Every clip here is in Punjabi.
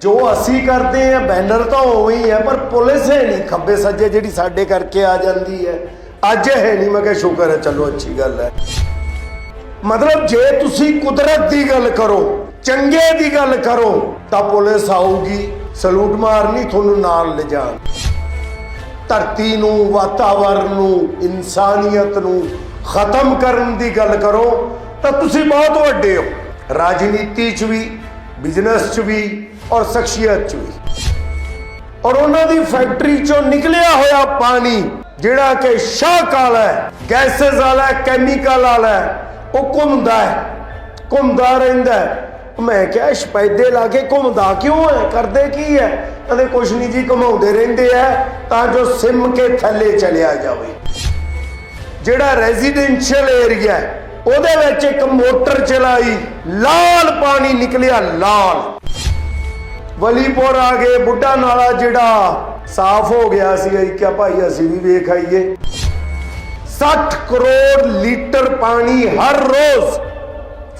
ਜੋ ਅਸੀਂ ਕਰਦੇ ਆ, ਬੈਨਰ ਤਾਂ ਉਵੇਂ ਹੀ ਹੈ, ਪਰ ਪੁਲਿਸ ਹੈ ਨਹੀਂ, ਖੱਬੇ ਸੱਜੇ ਜਿਹੜੀ ਸਾਡੇ ਕਰਕੇ ਆ ਜਾਂਦੀ ਹੈ। ਅੱਜ ਹੈ ਨਹੀਂ, ਮੈਂ ਕਿਹਾ ਸ਼ੁਕਰ ਹੈ, ਚਲੋ ਅੱਛੀ ਗੱਲ ਹੈ। ਮਤਲਬ ਜੇ ਤੁਸੀਂ ਕੁਦਰਤ ਦੀ ਗੱਲ ਕਰੋ, ਚੰਗੇ ਦੀ ਗੱਲ ਕਰੋ, ਤਾਂ ਪੁਲਿਸ ਆਊਗੀ, ਸਲੂਟ ਮਾਰਨੀ, ਤੁਹਾਨੂੰ ਨਾਲ ਲਿਜਾਣ। ਧਰਤੀ ਨੂੰ, ਵਾਤਾਵਰਨ ਨੂੰ, ਇਨਸਾਨੀਅਤ ਨੂੰ ਖਤਮ ਕਰਨ ਦੀ ਗੱਲ ਕਰੋ, ਤਾਂ ਤੁਸੀਂ ਬਹੁਤ ਵੱਡੇ ਹੋ। ਰਾਜਨੀਤੀ 'ਚ ਵੀ, ਬਿਜ਼ਨਸ 'ਚ ਵੀ ਔਰ ਸ਼ਖਸੀਅਤ 'ਚ ਵੀ। ਔਰ ਉਹਨਾਂ ਦੀ ਫੈਕਟਰੀ 'ਚੋਂ ਨਿਕਲਿਆ ਹੋਇਆ ਪਾਣੀ ਜਿਹੜਾ ਕਿ ਸ਼ਾਹਕਾਲ ਹੈ ਗੈਸਸ ਵਾਲਾ ਹੈ, ਕੈਮੀਕਲ ਵਾਲਾ ਉਹ ਘੁੰਮਦਾ ਹੈ ਘੁੰਮਦਾ ਰਹਿੰਦਾ ਮੈਂ ਕਿਹਾ ਸਪੈਦੇ ਲਾ ਕੇ ਘੁੰਮਦਾ ਕਿਉਂ ਹੈ? ਕਰਦੇ ਕੀ ਹੈ? ਕਹਿੰਦੇ ਕੁਛ ਨਹੀਂ ਜੀ ਘੁਮਾਉਂਦੇ ਰਹਿੰਦੇ ਆ ਤਾਂ ਜੋ ਸਿਮ ਕੇ ਥੱਲੇ ਚਲਿਆ ਜਾਵੇ। ਜਿਹੜਾ ਰੈਜ਼ੀਡੈਂਸ਼ੀਅਲ ਏਰੀਆ ਉਹਦੇ ਵਿੱਚ ਇੱਕ ਮੋਟਰ ਚਲਾਈ ਲਾਲ ਪਾਣੀ ਨਿਕਲਿਆ ਲਾਲ। ਵਲੀਪੁਰ ਆ ਗਏ, ਬੁੱਢਾ ਨਾਲਾ ਜਿਹੜਾ ਸਾਫ਼ ਹੋ ਗਿਆ ਸੀ ਅਸੀਂ ਕਿਹਾ ਭਾਈ, ਅਸੀਂ ਵੀ ਵੇਖ ਆਈਏ। 60 ਕਰੋੜ ਲੀਟਰ ਪਾਣੀ ਹਰ ਰੋਜ਼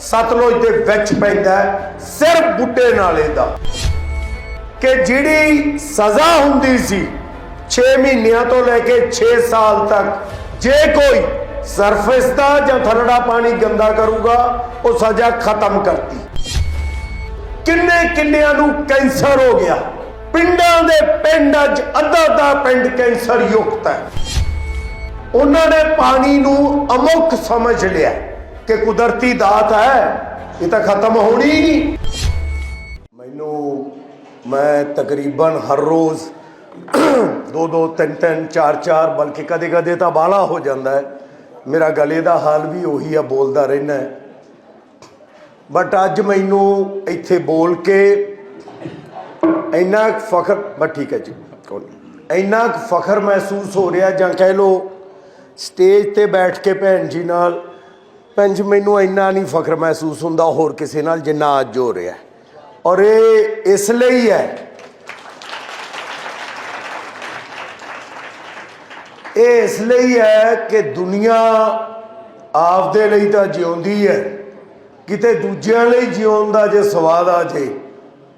ਸਤਲੁਜ ਦੇ ਵਿੱਚ ਪੈਂਦਾ ਸਿਰਫ ਬੁੱਢੇ ਨਾਲੇ ਦਾ। ਕਿ ਜਿਹੜੀ ਸਜ਼ਾ ਹੁੰਦੀ ਸੀ 6 ਮਹੀਨਿਆਂ ਤੋਂ ਲੈ ਕੇ 6 ਸਾਲ ਤੱਕ, ਜੇ ਕੋਈ ਸਰਫੇਸ ਦਾ ਜਾਂ ਥਰੜਾ ਪਾਣੀ ਗੰਦਾ ਕਰੂਗਾ, ਉਹ ਸਜ਼ਾ ਖਤਮ ਕਰਤੀ। ਕਿੰਨੇ ਕਿੰਨਿਆਂ ਨੂੰ ਕੈਂਸਰ ਹੋ ਗਿਆ? ਪਿੰਡਾਂ ਦੇ ਪਿੰਡ ਅੱਜ ਅੱਧਾ ਅੱਧਾ ਪਿੰਡ ਕੈਂਸਰ ਯੁਕਤ ਹੈ। ਉਹਨਾਂ ਨੇ ਪਾਣੀ ਨੂੰ ਅਮੁੱਖ ਸਮਝ ਲਿਆ ਕਿ ਕੁਦਰਤੀ ਦਾਤ ਹੈ, ਇਹ ਤਾਂ ਖਤਮ ਹੋਣੀ ਹੀ ਨਹੀਂ। ਮੈਨੂੰ ਮੈਂ ਤਕਰੀਬਨ ਹਰ ਰੋਜ਼ ਦੋ ਦੋ, ਤਿੰਨ ਤਿੰਨ, ਚਾਰ ਚਾਰ, ਬਲਕਿ ਕਦੇ ਕਦੇ ਤਾਂ ਬਾਲਾ ਹੋ ਜਾਂਦਾ ਹੈ। ਮੇਰਾ ਗਲੇ ਦਾ ਹਾਲ ਵੀ ਉਹੀ ਆ, ਬੋਲਦਾ ਰਹਿਣਾ ਬਟ ਅੱਜ ਮੈਨੂੰ ਇੱਥੇ ਬੋਲ ਕੇ ਇੰਨਾ ਕੁ ਫਖਰ ਬਸ ਠੀਕ ਹੈ ਜੀ, ਕੋਈ ਇੰਨਾ ਕੁ ਫਖਰ ਮਹਿਸੂਸ ਹੋ ਰਿਹਾ ਜਾਂ ਕਹਿ ਲੋ ਸਟੇਜ ਤੇ ਬੈਠ ਕੇ ਭੈਣ ਜੀ ਨਾਲ, ਭੈਣ ਜੀ ਮੈਨੂੰ ਇੰਨਾ ਨਹੀਂ ਫਖਰ ਮਹਿਸੂਸ ਹੁੰਦਾ ਹੋਰ ਕਿਸੇ ਨਾਲ ਜਿੰਨਾ ਅੱਜ ਹੋ ਰਿਹਾ ਔਰ ਇਹ ਇਸ ਲਈ ਹੈ। ਇਹ ਇਸ ਲਈ ਹੈ ਕਿ ਦੁਨੀਆ ਆਪਦੇ ਲਈ ਤਾਂ ਜਿਉਂਦੀ ਹੈ। ਕਿਤੇ ਦੂਜਿਆਂ ਲਈ ਜਿਉਣ ਦਾ ਜੇ, ਸਵਾਦ ਆ ਜੇ,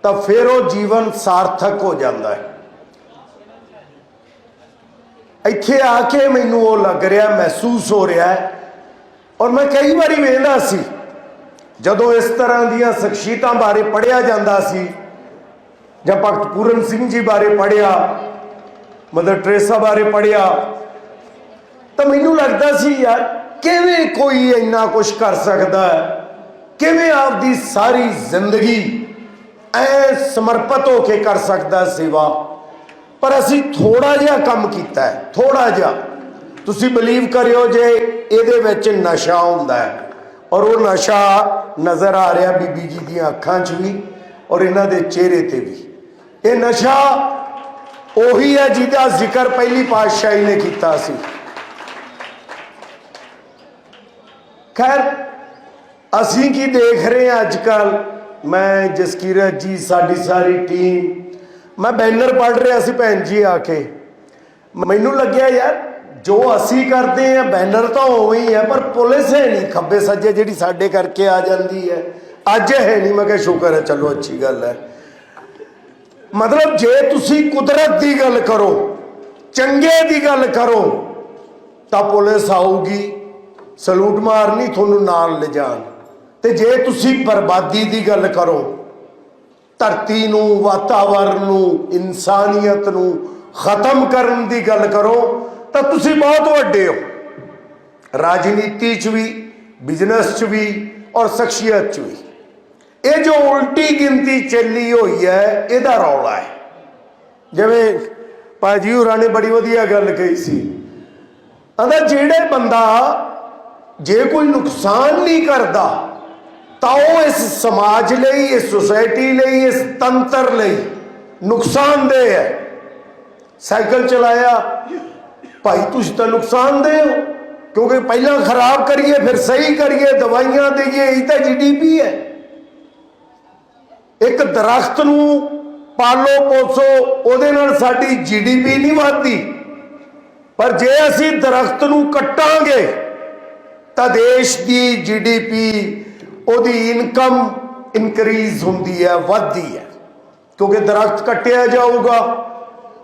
ਤਾਂ ਫਿਰ ਉਹ ਜੀਵਨ ਸਾਰਥਕ ਹੋ ਜਾਂਦਾ ਹੈ। ਇੱਥੇ ਆ ਕੇ ਮੈਨੂੰ ਉਹ ਲੱਗ ਰਿਹਾ, ਮਹਿਸੂਸ ਹੋ ਰਿਹਾ ਹੈ। ਔਰ ਮੈਂ ਕਈ ਵਾਰੀ ਵੇਖਦਾ ਸੀ, ਜਦੋਂ ਇਸ ਤਰ੍ਹਾਂ ਦੀਆਂ ਸ਼ਖਸੀਅਤਾਂ ਬਾਰੇ ਪੜਿਆ ਜਾਂਦਾ ਸੀ, ਜਾਂ ਭਗਤ ਪੂਰਨ ਸਿੰਘ ਜੀ ਬਾਰੇ ਪੜਿਆ ਮਦਰ ਟ੍ਰੇਸਾ ਬਾਰੇ ਪੜਿਆ ਤਾਂ ਮੈਨੂੰ ਲੱਗਦਾ ਸੀ, ਯਾਰ ਕਿਵੇਂ ਕੋਈ ਇੰਨਾ ਕੁਝ ਕਰ ਸਕਦਾ ਹੈ? ਕਿਵੇਂ ਆਪਦੀ ਸਾਰੀ ਜ਼ਿੰਦਗੀ ਐ ਸਮਰਪਿਤ ਹੋ ਕੇ ਕਰ ਸਕਦਾ ਸੇਵਾ? ਪਰ ਅਸੀਂ ਥੋੜਾ ਜਿਹਾ ਕੰਮ ਕੀਤਾ ਹੈ ਥੋੜਾ ਜਿਹਾ। ਤੁਸੀਂ ਬਲੀਵ ਕਰਿਓ ਜੇ ਇਹਦੇ ਵਿੱਚ ਨਸ਼ਾ ਹੁੰਦਾ ਹੈ। ਔਰ ਉਹ ਨਸ਼ਾ ਨਜ਼ਰ ਆ ਰਿਹਾ ਬੀਬੀ ਜੀ ਦੀਆਂ ਅੱਖਾਂ 'ਚ ਵੀ ਔਰ ਇਹਨਾਂ ਦੇ ਚਿਹਰੇ ਤੇ ਵੀ। ਇਹ ਨਸ਼ਾ ਉਹੀ ਹੈ ਜਿਹਦਾ ਜ਼ਿਕਰ ਪਹਿਲੀ ਪਾਤਸ਼ਾਹੀ ਨੇ ਕੀਤਾ ਸੀ। ਖੈਰ ਅਸੀਂ ਕੀ ਦੇਖ ਰਹੇ ਹਾਂ ਅੱਜ ਕੱਲ ਮੈਂ ਜਸਕੀਰਤ ਜੀ, ਸਾਡੀ ਸਾਰੀ ਟੀਮ ਮੈਂ ਬੈਨਰ ਪੜ ਰਿਹਾ ਸੀ ਭੈਣ ਜੀ ਆ ਕੇ। ਮੈਨੂੰ ਲੱਗਿਆ ਯਾਰ, ਜੋ ਅਸੀਂ ਕਰਦੇ ਆ ਬੈਨਰ ਤਾਂ ਉਵੇਂ ਹੀ ਹੈ, ਪਰ ਪੁਲਿਸ ਹੈ ਨਹੀਂ, ਖੱਬੇ ਸੱਜੇ ਜਿਹੜੀ ਸਾਡੇ ਕਰਕੇ ਆ ਜਾਂਦੀ ਹੈ। ਅੱਜ ਹੈ ਨਹੀਂ, ਮੈਂ ਕਿਹਾ ਸ਼ੁਕਰ ਹੈ, ਚਲੋ ਅੱਛੀ ਗੱਲ ਹੈ। ਮਤਲਬ ਜੇ ਤੁਸੀਂ ਕੁਦਰਤ ਦੀ ਗੱਲ ਕਰੋ, ਚੰਗੇ ਦੀ ਗੱਲ ਕਰੋ, ਤਾਂ ਪੁਲਿਸ ਆਊਗੀ। ਸਲੂਟ ਮਾਰਨੀ, ਤੁਹਾਨੂੰ ਨਾਲ ਲਿਜਾਣ। ਤੇ ਜੇ ਤੁਸੀਂ ਬਰਬਾਦੀ ਦੀ ਗੱਲ ਕਰੋ, ਧਰਤੀ ਨੂੰ, ਵਾਤਾਵਰਨ ਨੂੰ, ਇਨਸਾਨੀਅਤ ਨੂੰ ਖਤਮ ਕਰਨ ਦੀ ਗੱਲ ਕਰੋ, ਤਾਂ ਤੁਸੀਂ ਬਹੁਤ ਵੱਡੇ ਹੋ। ਰਾਜਨੀਤੀ 'ਚ ਵੀ, ਬਿਜ਼ਨਸ 'ਚ ਵੀ ਔਰ ਸ਼ਖਸੀਅਤ 'ਚ ਵੀ। ਇਹ ਜੋ ਉਲਟੀ ਗਿਣਤੀ ਚੱਲੀ ਹੋਈ ਹੈ, ਇਹਦਾ ਰੌਲਾ ਹੈ। ਜਿਵੇਂ ਭਾਜੀ ਹੋਰਾਂ ਨੇ ਬੜੀ ਵਧੀਆ ਗੱਲ ਕਹੀ ਸੀ। ਕਹਿੰਦਾ, ਜਿਹੜੇ ਬੰਦਾ ਜੇ ਕੋਈ ਨੁਕਸਾਨ ਨਹੀਂ ਕਰਦਾ ਤਾਂ ਉਹ ਇਸ ਸਮਾਜ ਲਈ ਇਸ ਸੁਸਾਇਟੀ ਲਈ ਇਸ ਤੰਤਰ ਲਈ ਨੁਕਸਾਨਦੇਹ ਹੈ ਸਾਈਕਲ ਚਲਾਇਆ ਭਾਈ ਤੁਸੀਂ ਤਾਂ ਨੁਕਸਾਨਦੇਹ ਹੋ ਕਿਉਂਕਿ ਪਹਿਲਾਂ ਖਰਾਬ ਕਰੀਏ ਫਿਰ ਸਹੀ ਕਰੀਏ ਦਵਾਈਆਂ ਦੇਈਏ ਇਹ ਤਾਂ ਜੀਡੀਪੀ ਹੈ ਇੱਕ ਦਰਖਤ ਨੂੰ ਪਾਲੋ ਪੋਸੋ ਉਹਦੇ ਨਾਲ ਸਾਡੀ ਜੀਡੀਪੀ ਨਹੀਂ ਵਧਦੀ ਪਰ ਜੇ ਅਸੀਂ ਦਰਖਤ ਨੂੰ ਕੱਟਾਂਗੇ ਤਾਂ ਦੇਸ਼ ਦੀ ਜੀਡੀਪੀ ਉਹਦੀ ਇਨਕਮ ਇਨਕਰੀਜ਼ ਹੁੰਦੀ ਹੈ, ਵੱਧਦੀ ਹੈ। ਕਿਉਂਕਿ ਦਰਖਤ ਕੱਟਿਆ ਜਾਊਗਾ,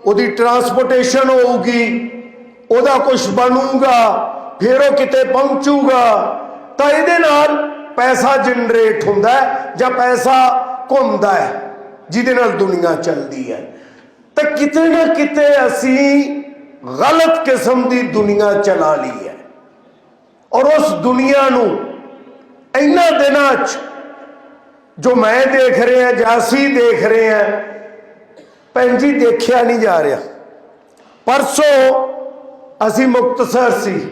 ਉਹਦੀ ਟਰਾਂਸਪੋਰਟੇਸ਼ਨ ਹੋਊਗੀ, ਉਹਦਾ ਕੁਝ ਬਣੂਗਾ, ਫਿਰ ਉਹ ਕਿਤੇ ਪਹੁੰਚੂਗਾ, ਤਾਂ ਇਹਦੇ ਨਾਲ ਪੈਸਾ ਜਨਰੇਟ ਹੁੰਦਾ ਜਾਂ ਪੈਸਾ ਘੁੰਮਦਾ ਹੈ, ਜਿਹਦੇ ਨਾਲ ਦੁਨੀਆ ਚੱਲਦੀ ਹੈ। ਤਾਂ ਕਿਤੇ ਨਾ ਕਿਤੇ ਅਸੀਂ ਗਲਤ ਕਿਸਮ ਦੀ ਦੁਨੀਆ ਚਲਾ ਲਈ ਹੈ। ਔਰ ਉਸ ਦੁਨੀਆ ਨੂੰ ਇਹਨਾਂ ਦਿਨਾਂ 'ਚ ਜੋ ਮੈਂ ਦੇਖ ਰਿਹਾ ਜਾਂ ਅਸੀਂ ਦੇਖ ਰਹੇ ਹਾਂ ਭੈਣ ਜੀ ਦੇਖਿਆ ਨਹੀਂ ਜਾ ਰਿਹਾ। ਪਰਸੋਂ ਅਸੀਂ ਮੁਕਤਸਰ ਸੀ,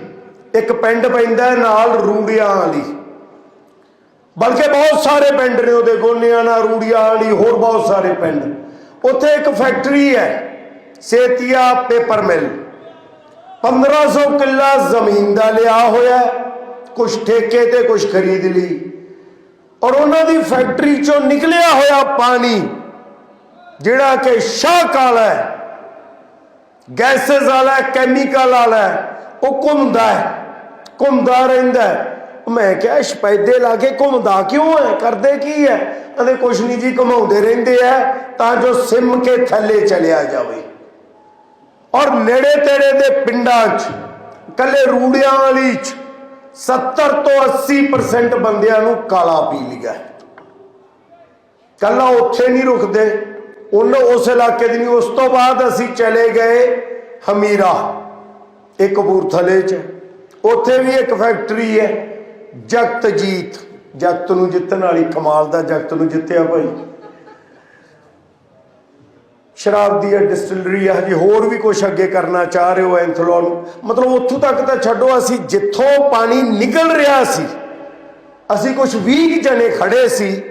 ਇੱਕ ਪਿੰਡ ਪੈਂਦਾ ਨਾਲ ਰੂੜੀਆਂ ਵਾਲੀ। ਬਲਕਿ ਬਹੁਤ ਸਾਰੇ ਪਿੰਡ ਨੇ ਉਹਦੇ ਗੋਨਿਆਂ ਨਾਲ ਰੂੜੀਆਂ ਵਾਲੀ, ਹੋਰ ਬਹੁਤ ਸਾਰੇ ਪਿੰਡ। ਉੱਥੇ ਇੱਕ ਫੈਕਟਰੀ ਹੈ, ਸੇਤੀਆ ਪੇਪਰ ਮਿਲ। 1500 ਕਿੱਲਾ ਜ਼ਮੀਨ ਦਾ ਲਿਆ ਹੋਇਆ। ਕੁਝ ਠੇਕੇ ਤੇ ਕੁਝ ਖਰੀਦ ਲਈ। ਔਰ ਉਹਨਾਂ ਦੀ ਫੈਕਟਰੀ ਚੋਂ ਨਿਕਲਿਆ ਹੋਇਆ ਪਾਣੀ, ਜਿਹੜਾ ਕਿ ਸ਼ਾਹ ਕਾਲਾ ਹੈ, ਗੈਸਸ ਵਾਲਾ, ਕੈਮੀਕਲ ਵਾਲਾ, ਉਹ ਘੁੰਮਦਾ ਹੈ, ਘੁੰਮਦਾ ਰਹਿੰਦਾ ਮੈਂ ਕਿਹਾ, ਸ਼ਪੈਦੇ ਲਾ ਕੇ ਘੁੰਮਦਾ ਕਿਉਂ ਹੈ? ਕਰਦੇ ਕੀ ਹੈ? ਕਹਿੰਦੇ, ਕੁਛ ਨਹੀਂ ਜੀ, ਘੁਮਾਉਂਦੇ ਰਹਿੰਦੇ ਆ ਤਾਂ ਜੋ ਸਿਮ ਕੇ ਥੱਲੇ ਚਲਿਆ ਜਾਵੇ। ਔਰ ਨੇੜੇ ਤੇੜੇ ਦੇ ਪਿੰਡਾਂ 'ਚ ਕੱਲੇ ਰੂੜਿਆਂ ਵਾਲੀ 'ਚ 70 ਤੋਂ 80% ਬੰਦਿਆਂ ਨੂੰ ਕਾਲਾ ਪੀ ਲਿਆ ਹੈ। ਕੱਲਾ ਉੱਥੇ ਨਹੀਂ ਰੁਕਦੇ। ਉਹਨਾਂ ਉਸ ਇਲਾਕੇ ਦੀ ਨਹੀਂ, ਉਸ ਤੋਂ ਬਾਅਦ ਅਸੀਂ ਚਲੇ ਗਏ ਹਮੀਰਾ ਇਹ ਕਪੂਰਥਲੇ 'ਚ। ਉੱਥੇ ਵੀ ਇੱਕ ਫੈਕਟਰੀ ਹੈ, ਜਗਤਜੀਤ। ਜਗਤ ਨੂੰ ਜਿੱਤਣ ਵਾਲੀ, ਕਮਾਲ ਦਾ ਜਗਤ ਨੂੰ ਜਿੱਤਿਆ ਭਾਈ। ਸ਼ਰਾਬ ਦੀ ਡਿਸਟਿਲਰੀ ਹੈ ਹਜੇ ਹੋਰ ਵੀ ਕੁਝ ਅੱਗੇ ਕਰਨਾ ਚਾਹ ਰਹੇ ਹੋ ਐਂਥਲੋਨ ਮਤਲਬ ਉੱਥੋਂ ਤੱਕ ਤਾਂ ਛੱਡੋ, ਅਸੀਂ ਜਿੱਥੋਂ ਪਾਣੀ ਨਿਕਲ ਰਿਹਾ ਸੀ, ਅਸੀਂ ਕੁਝ 20 ਜਣੇ ਖੜੇ ਸੀ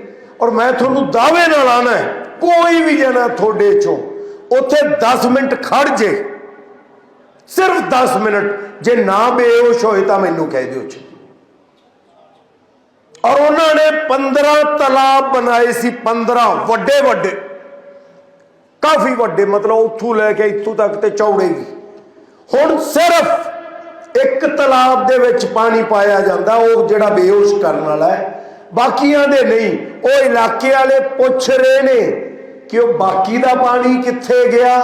ਔਰ ਮੈਂ ਤੁਹਾਨੂੰ ਦਾਅਵੇ ਨਾਲ ਆਣਾ ਕੋਈ ਵੀ ਜਣਾ ਤੁਹਾਡੇ ਚੋਂ ਉੱਥੇ 10 ਮਿੰਟ ਖੜ ਜੇ, ਸਿਰਫ 10 ਮਿੰਟ, ਜੇ ਨਾ ਬੇਹੋਸ਼ ਹੋਏ ਤਾਂ ਮੈਨੂੰ ਕਹਿ ਦਿਓ ਜੀ। ਔਰ ਉਹਨਾਂ ਨੇ 15 ਤਲਾਬ ਬਣਾਏ ਸੀ 15 ਵੱਡੇ ਵੱਡੇ ਕਾਫੀ ਵੱਡੇ, ਮਤਲਬ ਉੱਥੋਂ ਲੈ ਕੇ ਇੱਥੋਂ ਤੱਕ ਤੇ ਚੌੜੇ ਵੀ। ਹੁਣ ਸਿਰਫ ਇੱਕ ਤਲਾਬ ਦੇ ਵਿੱਚ ਪਾਣੀ ਪਾਇਆ ਜਾਂਦਾ, ਉਹ ਜਿਹੜਾ ਬੇਹੋਸ਼ ਕਰਨ ਵਾਲਾ ਹੈ। ਬਾਕੀਆਂ ਦੇ ਨਹੀਂ, ਉਹ ਇਲਾਕੇ ਵਾਲੇ ਪੁੱਛ ਰਹੇ ਨੇ ਕਿ ਉਹ ਬਾਕੀ ਦਾ ਪਾਣੀ ਕਿੱਥੇ ਗਿਆ?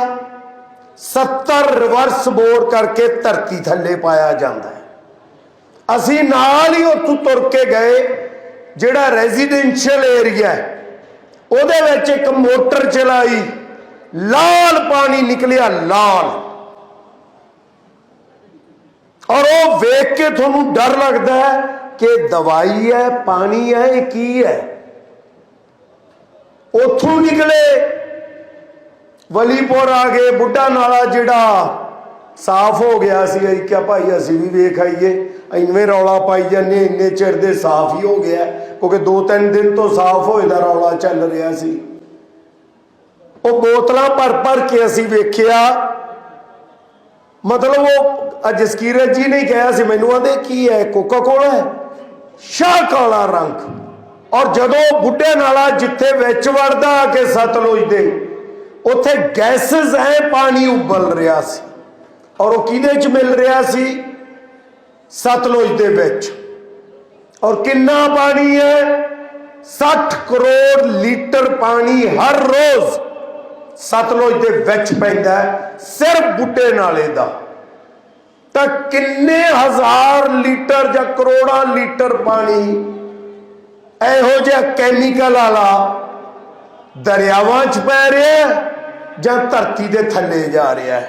70 ਰਿਵਰਸ ਬੋਰ ਕਰਕੇ ਧਰਤੀ ਥੱਲੇ ਪਾਇਆ ਜਾਂਦਾ ਹੈ। ਅਸੀਂ ਨਾਲ ਹੀ ਉੱਥੋਂ ਤੁਰ ਕੇ ਗਏ, ਜਿਹੜਾ ਰੈਜ਼ੀਡੈਂਸ਼ੀਅਲ ਏਰੀਆ ਹੈ, ਉਹਦੇ ਵਿੱਚ ਇੱਕ ਮੋਟਰ ਚਲਾਈ। ਲਾਲ ਪਾਣੀ ਨਿਕਲਿਆ ਲਾਲ। ਔਰ ਉਹ ਵੇਖ ਕੇ ਤੁਹਾਨੂੰ ਡਰ ਲੱਗਦਾ ਹੈ ਕਿ ਦਵਾਈ ਹੈ, ਪਾਣੀ ਹੈ, ਇਹ ਕੀ ਹੈ? ਉੱਥੋਂ ਨਿਕਲੇ, ਵਲੀਪੁਰ ਆ ਗਏ, ਬੁੱਢਾ ਨਾਲਾ ਜਿਹੜਾ ਸਾਫ਼ ਹੋ ਗਿਆ ਸੀ। ਅਸੀਂ ਕਿਹਾ, ਭਾਈ, ਅਸੀਂ ਵੀ ਵੇਖ ਆਈਏ। ਇੰਨੇ ਰੌਲਾ ਪਾਈ ਜਾਂਦੇ ਇੰਨੇ ਚਿਰ ਦੇ ਸਾਫ਼ ਹੀ ਹੋ ਗਿਆ ਕਿਉਂਕਿ ਦੋ ਤਿੰਨ ਦਿਨ ਤੋਂ ਸਾਫ਼ ਹੋਏ ਦਾ ਰੌਲਾ ਚੱਲ ਰਿਹਾ ਸੀ। ਉਹ ਬੋਤਲਾਂ ਭਰ ਭਰ ਕੇ ਅਸੀਂ ਵੇਖਿਆ। ਮਤਲਬ ਉਹ ਜਸਕੀਰਤ ਜੀ ਨੇ ਕਿਹਾ ਸੀ, ਮੈਨੂੰ ਆਂਦੇ ਕੀ ਹੈ ਕੋਕਾ ਕੋਲਾ ਹੈ ਸ਼ਾਹ ਕਾਲਾ ਰੰਗ। ਔਰ ਜਦੋਂ ਬੁੱਢੇ ਨਾਲਾ ਜਿੱਥੇ ਵਿੱਚ ਵੜਦਾ ਆ ਕੇ ਸਤਲੁਜ ਦੇ, ਉੱਥੇ ਗੈਸਸ ਐ, ਪਾਣੀ ਉਬਲ ਰਿਹਾ ਸੀ। ਔਰ ਉਹ ਕਿਹਦੇ ਚ ਮਿਲ ਰਿਹਾ ਸੀ? ਸਤਲੁਜ ਦੇ ਵਿੱਚ। ਔਰ ਕਿੰਨਾ ਪਾਣੀ ਹੈ 60 ਕਰੋੜ ਲੀਟਰ ਪਾਣੀ ਹਰ ਰੋਜ਼। ਸਤਲੁਜ ਦੇ ਵਿੱਚ ਪੈਂਦਾ ਹੈ, ਸਿਰਫ ਬੁੱਢੇ ਨਾਲੇ ਦਾ। ਤਾਂ ਕਿੰਨੇ ਹਜ਼ਾਰ ਲੀਟਰ ਜਾਂ ਕਰੋੜਾਂ ਲੀਟਰ ਪਾਣੀ ਇਹੋ ਜਿਹਾ ਕੈਮੀਕਲ ਵਾਲਾ ਦਰਿਆਵਾਂ 'ਚ ਪੈ ਰਿਹਾ ਜਾਂ ਧਰਤੀ ਦੇ ਥੱਲੇ ਜਾ ਰਿਹਾ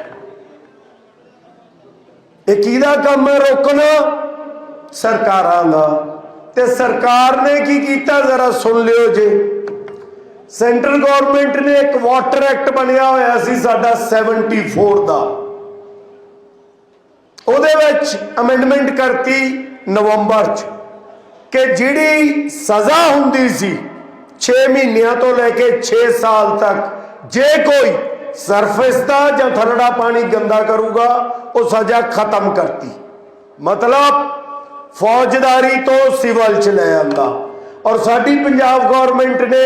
ਇਹ ਕਿਹਦਾ ਕੰਮ ਹੈ ਰੋਕਣਾ? ਸਰਕਾਰਾਂ ਦਾ। ਤੇ ਸਰਕਾਰ ਨੇ ਕੀ ਕੀਤਾ? ਜ਼ਰਾ ਸੁਣ ਲਿਓ ਜੇ। ਸੈਂਟਰ ਗਵਰਨਮੈਂਟ ਨੇ ਇੱਕ ਵਾਟਰ ਐਕਟ ਬਣਿਆ ਹੋਇਆ ਸੀ ਸਾਡਾ 74 ਦਾ। ਉਹਦੇ ਵਿੱਚ ਅਮੈਂਡਮੈਂਟ ਕਰਤੀ ਨਵੰਬਰ ਚ ਕਿ ਜਿਹੜੀ ਸਜ਼ਾ ਹੁੰਦੀ ਸੀ 6 ਮਹੀਨਿਆਂ ਤੋਂ ਲੈ ਕੇ 6 ਸਾਲ ਤੱਕ, ਜੇ ਕੋਈ ਸਰਫੇਸ ਦਾ ਜਾਂ ਥਰੜਾ ਪਾਣੀ ਗੰਦਾ ਕਰੂਗਾ, ਉਹ ਸਜ਼ਾ ਖਤਮ ਕਰਤੀ। ਮਤਲਬ ਫੌਜਦਾਰੀ ਤੋਂ ਸਿਵਲ ਚ ਲੈ ਆਂਦਾ। ਔਰ ਸਾਡੀ ਪੰਜਾਬ ਗਵਰਨਮੈਂਟ ਨੇ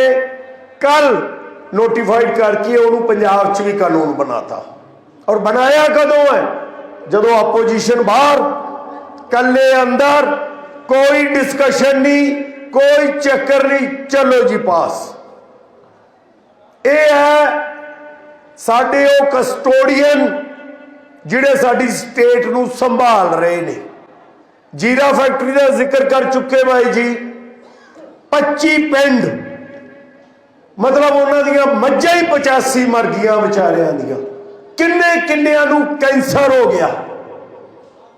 ਕੱਲ ਨੋਟੀਫਾਈਡ ਕਰਕੇ ਉਹਨੂੰ ਪੰਜਾਬ 'ਚ ਵੀ ਕਾਨੂੰਨ ਬਣਾਤਾ। ਔਰ ਬਣਾਇਆ ਕਦੋਂ ਹੈ? ਜਦੋਂ ਆਪੋਜੀਸ਼ਨ ਬਾਹਰ ਕੱਲੇ ਅੰਦਰ, ਕੋਈ ਡਿਸਕਸ਼ਨ ਨਹੀਂ, ਕੋਈ ਚੱਕਰ ਨਹੀਂ, ਚਲੋ ਜੀ ਪਾਸ। ਇਹ ਹੈ ਸਾਡੇ ਉਹ ਕਸਟੋਡੀਅਨ ਜਿਹੜੇ ਸਾਡੀ ਸਟੇਟ ਨੂੰ ਸੰਭਾਲ ਰਹੇ ਨੇ। ਜੀਰਾ ਫੈਕਟਰੀ ਦਾ ਜ਼ਿਕਰ ਕਰ ਚੁੱਕੇ ਬਾਈ ਜੀ। 25 ਪਿੰਡ ਮਤਲਬ ਉਹਨਾਂ ਦੀਆਂ ਮੱਝਾਂ ਹੀ 85 ਮਰ ਗਈਆਂ ਵਿਚਾਰਿਆਂ ਦੀਆਂ। ਕਿੰਨੇ ਕਿੰਨਿਆਂ ਨੂੰ ਕੈਂਸਰ ਹੋ ਗਿਆ।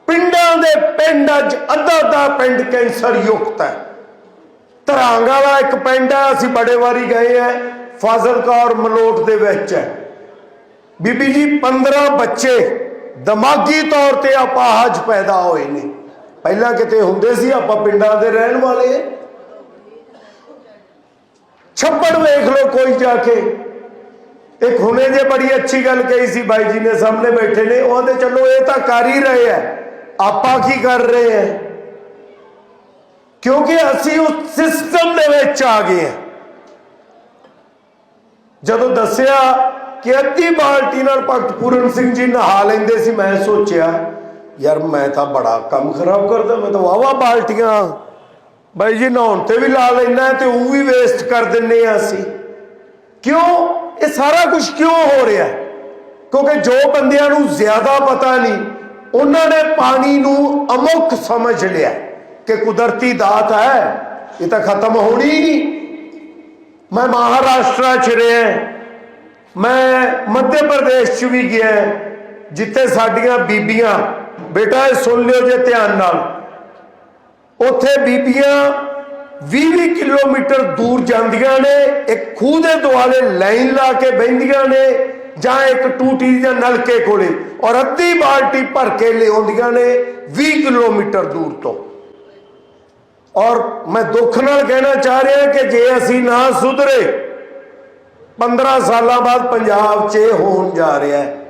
ਪਿੰਡਾਂ ਦੇ ਪਿੰਡ ਅੱਜ ਅੱਧਾ ਅੱਧਾ ਪਿੰਡ ਕੈਂਸਰ ਯੁਕਤ ਹੈ। ਧਰਾਂਗ ਵਾਲਾ ਇੱਕ ਪਿੰਡ ਹੈ, ਅਸੀਂ ਬੜੇ ਵਾਰੀ ਗਏ ਹੈ ਫਾਜ਼ਿਲਕਾ ਕੌਰ ਮਲੋਟ ਦੇ ਵਿੱਚ ਹੈ। ਬੀਬੀ ਜੀ 15 ਬੱਚੇ ਦਿਮਾਗੀ ਤੌਰ ਤੇ ਅਪਾਹਜ ਪੈਦਾ ਹੋਏ ਨੇ। ਪਹਿਲਾਂ ਕਿਤੇ ਹੁੰਦੇ ਸੀ, ਆਪਾਂ ਪਿੰਡਾਂ ਦੇ ਰਹਿਣ ਵਾਲੇ। ਛੱਪੜ ਵੇਖ ਲਓ ਕੋਈ ਜਾ ਕੇ। ਇੱਕ ਹੁਣੇ ਜੇ ਬੜੀ ਅੱਛੀ ਗੱਲ ਕਹੀ ਸੀ ਬਾਈ ਜੀ ਨੇ, ਸਾਹਮਣੇ ਬੈਠੇ ਨੇ ਉਹਦੇ ਚਲੋ ਇਹ ਤਾਂ ਕਰ ਹੀ ਰਹੇ ਆ ਆਪਾਂ ਕੀ ਕਰ ਰਹੇ ਆ ਕਿਉਂਕਿ ਅਸੀਂ ਉਸ ਸਿਸਟਮ ਦੇ ਵਿੱਚ ਆ ਗਏ ਆ ਜਦੋਂ ਦੱਸਿਆ ਕਿ ਅੱਧੀ ਬਾਲਟੀ ਨਾਲ ਭਗਤ ਪੂਰਨ ਸਿੰਘ ਜੀ ਨਹਾ ਲੈਂਦੇ ਸੀ, ਮੈਂ ਸੋਚਿਆ, ਯਾਰ ਮੈਂ ਤਾਂ ਬੜਾ ਕੰਮ ਖਰਾਬ ਕਰਦਾ, ਮੈਂ ਤਾਂ ਵਾਵਾ ਬਾਲਟੀਆਂ ਬਾਈ ਜੀ, ਨਹਾਉਣ ਤੇ ਵੀ ਲਾ ਲੈਣਾ ਤੇ ਉਹ ਵੀ ਵੇਸਟ ਕਰ ਦਿੰਨੇ ਆ ਅਸੀਂ। ਕਿਉਂ? ਇਹ ਸਾਰਾ ਕੁਝ ਕਿਉਂ ਹੋ ਰਿਹਾ ਕਿਉਂਕਿ ਜੋ ਬੰਦਿਆਂ ਨੂੰ ਜ਼ਿਆਦਾ ਪਤਾ ਨਹੀਂ, ਉਹਨਾਂ ਨੇ ਪਾਣੀ ਨੂੰ ਅਮੁੱਖ ਸਮਝ ਲਿਆ ਕਿ ਕੁਦਰਤੀ ਦਾਤ ਹੈ। ਇਹ ਤਾਂ ਖਤਮ ਹੋਣੀ ਹੀ ਨਹੀਂ। ਮੈਂ ਮਹਾਰਾਸ਼ਟਰ ਚ ਰਿਹਾ ਮੈਂ ਮੱਧ ਪ੍ਰਦੇਸ਼ ਚ ਵੀ ਗਿਆ ਜਿੱਥੇ ਸਾਡੀਆਂ ਬੀਬੀਆਂ, ਬੇਟਾ ਇਹ ਸੁਣ ਲਿਓ ਜੇ ਧਿਆਨ ਨਾਲ। ਉੱਥੇ ਬੀਬੀਆਂ 20 ਕਿਲੋਮੀਟਰ ਦੂਰ ਜਾਂਦੀਆਂ ਨੇ, ਇੱਕ ਖੂਹ ਦੇ ਦੁਆਲੇ ਲਾਈਨ ਲਾ ਕੇ ਬਹਿੰਦੀਆਂ ਨੇ ਜਾਂ ਇੱਕ ਟੂਟੀ ਜਾਂ ਨਲਕੇ ਕੋਲੇ ਔਰ ਅੱਧੀ ਬਾਲਟੀ ਭਰ ਕੇ ਲਿਆਉਂਦੀਆਂ ਨੇ 20 ਕਿਲੋਮੀਟਰ ਦੂਰ ਤੋਂ। ਔਰ ਮੈਂ ਦੁੱਖ ਨਾਲ ਕਹਿਣਾ ਚਾਹ ਰਿਹਾ ਕਿ ਜੇ ਅਸੀਂ ਨਾ ਸੁਧਰੇ 15 ਸਾਲਾਂ ਬਾਅਦ ਪੰਜਾਬ 'ਚ ਇਹ ਹੋਣ ਜਾ ਰਿਹਾ ਹੈ।